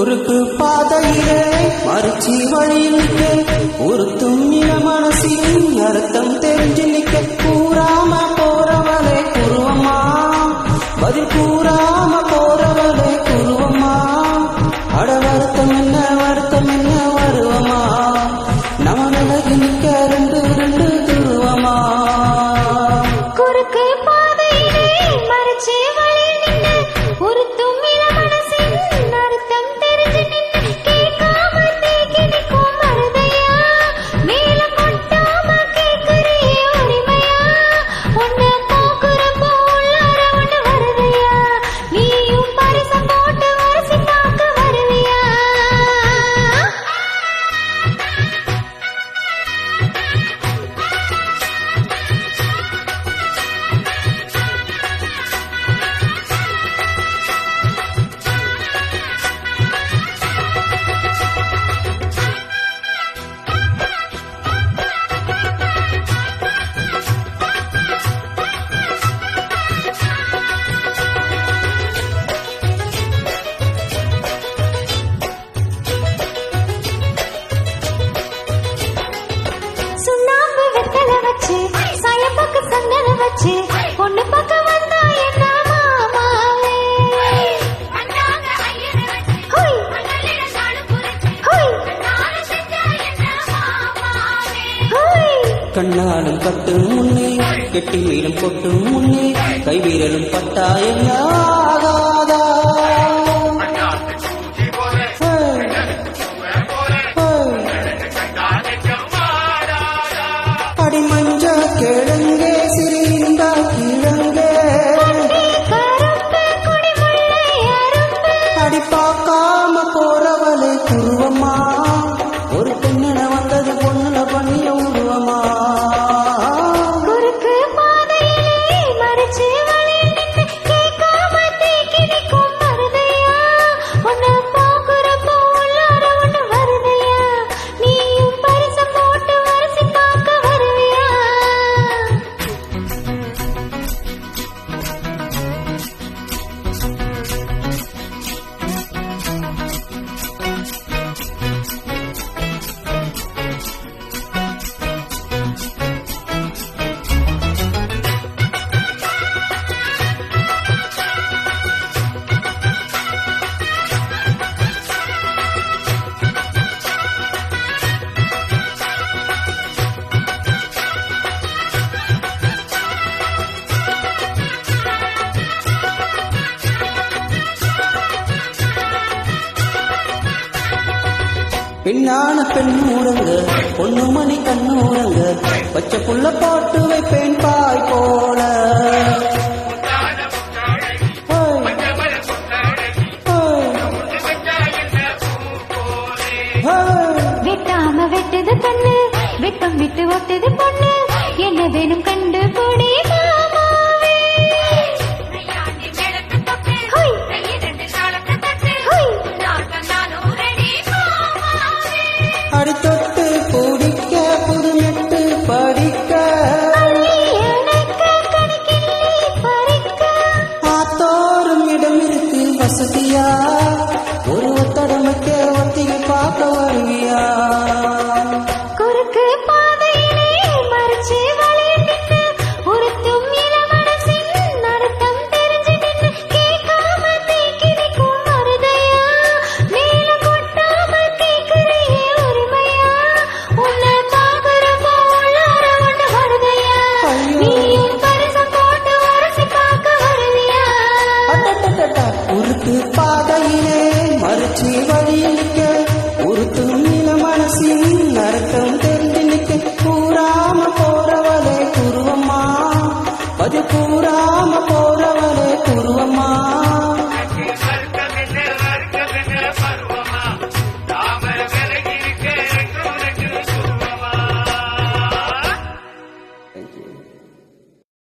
குறுக்கு பாதையிலே மறுச்சி வழியிலே ஒரு வச்சு சாய பக்க சங்கர வச்சு பொண்ணு பக்கம் வந்தா என்ன மாமாவே கண்ணாலும் பட்டு முன்னே கெட்டி மீனும் கொட்டு முன்னே கைவீரலும் பட்டா என்ன பெண்ணான பெண்ணூடங்க பொண்ணு மணி கண்ணூடங்க பச்சை புள்ள போட்டு வைப்பேன் பாய் போல. வெட்டாம வெட்டுது கண்ணு வெட்டம் விட்டு ஒட்டுது பொண்ணு. என்ன வேணும் கண்டு போ. सतिया